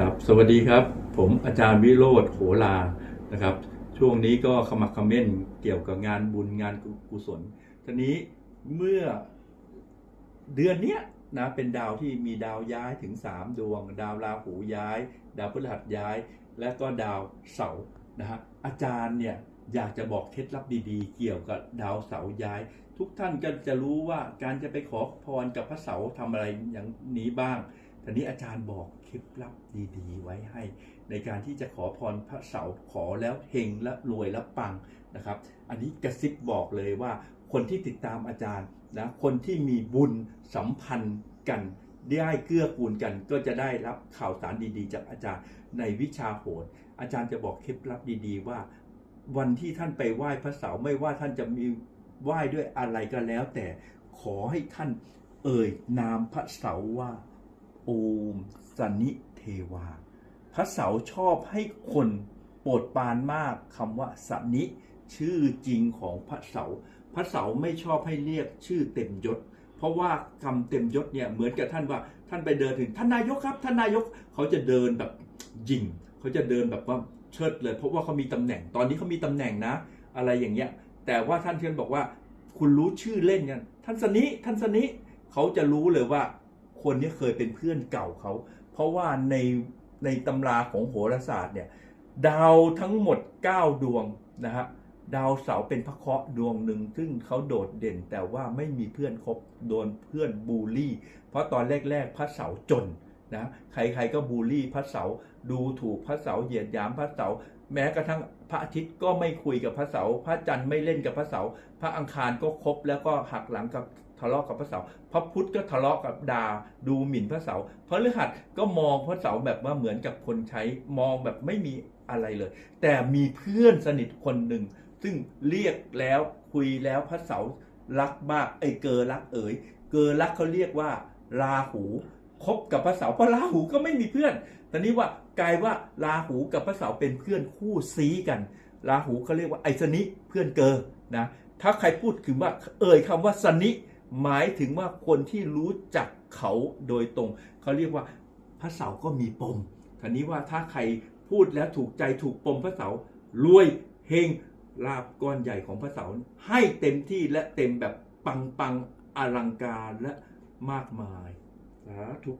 ครับสวัสดีครับผมอาจารย์วิโรธโหรานะครับ ช่วงนี้ก็ขมักขม้นเกี่ยวกับงานบุญงานกุศลทีนี้เมื่อเดือนเนี้ยนะเป็นดาวที่มีดาวย้ายถึง 3 ดวง ดาวราหูย้าย ดาวพฤหัสย้าย และก็ดาวเสาร์นะฮะอาจารย์เนี่ยอยากจะบอกเคล็ดลับดีๆ เกี่ยวกับดาวเสาร์ย้าย ทุกท่านก็จะรู้ว่าการจะไปขอพรกับพระเสาร์ทำอะไรอย่างนี้บ้าง ทีนี้อาจารย์บอกเคล็ดลับดีๆ ไว้ให้ ในการที่จะขอพรพระเสาขอแล้วเฮงและรวยและปังนะครับ อันนี้กระซิบบอกเลยว่าคนที่ติดตามอาจารย์นะคนที่มีบุญสัมพันธ์กันได้เกื้อกูลกันก็จะได้รับข่าวสารดีๆ จากอาจารย์ในวิชาโหรอาจารย์จะบอกเคล็ดลับดีๆ ว่า วันที่ท่านไปไหว้พระเสาไม่ว่าท่านจะมีไหว้ด้วยอะไรก็แล้ว แต่ขอให้ท่านเอ่ยนามพระเสาว่า โอมสนิเทวา พระเสาร์ชอบให้คนโปรดปานมากคำว่าสนิชื่อจริงของพระเสาร์พระเสาร์ไม่ชอบให้เรียกชื่อเต็มยศ เพราะว่าคำเต็มยศเนี่ยเหมือนกับท่านว่าท่านไปเดินถึงท่านนายกครับ ท่านนายกเขาจะเดินแบบยิงเขาจะเดินแบบว่าเชิดเลย เพราะว่าเขามีตำแหน่งตอนนี้เขามีตำแหน่งนะ อะไรอย่างเงี้ยแต่ว่าท่านเทียนบอกว่า คุณรู้ชื่อเล่นกันท่านสนิท่านสนิเขาจะรู้เลยว่า คนนี้เคยเป็นเพื่อนเก่าเขา เพราะว่าในในตำราของโหราศาสตร์เนี่ยดาวทั้งหมด 9 ดวงนะฮะดาวเสาเป็นพระเคราะห์ดวงหนึ่งซึ่งเขาโดดเด่นแต่ว่าไม่มีเพื่อนคบโดนเพื่อนบูลลี่ เพราะตอนแรก ๆ พระเสาจนนะใครๆก็บูลลี่พระเสาดูถูกพระเสาเหยียดหยามพระเสาแม้กระทั่งพระอาทิตย์ก็ไม่คุยกับพระเสา พระจันทร์ไม่เล่นกับพระเสา พระอังคารก็คบแล้วก็หักหลังกับ ทะเลาะกับพระเสาร์พระพุธก็ทะเลาะกับดาดูหมิ่นพระเสาร์พระฤหัสก็มองพระเสาร์แบบว่าเหมือนกับคนใช้มองแบบไม่มีอะไรเลย แต่มีเพื่อนสนิทคนหนึ่ง ซึ่งเรียกแล้วคุยแล้วพระเสาร์รักมากไอ้เกอรักเอ๋ยเกอรักเขาเรียกว่าราหูคบกับพระเสาร์เพราะราหูก็ไม่มีเพื่อนตอนนี้ว่ากลายว่าราหูกับพระเสาร์เป็นเพื่อนคู่ซีกันราหูเขาเรียกว่าไอสนิเพื่อนเกอนะถ้าใครพูดถึงว่าเอ่ยคำว่าสนิ หมายถึงว่าคนที่รู้จักเขาโดยตรง เขาเรียกว่าพระเสาร์ก็มีปมทีนี้ว่าถ้าใครพูดแล้วถูกใจถูกปมพระเสาร์รวยเฮงลาบก้อนใหญ่ของพระเสาร์ให้เต็มที่และเต็มแบบปังปังๆอลังการและมากมายสาธุ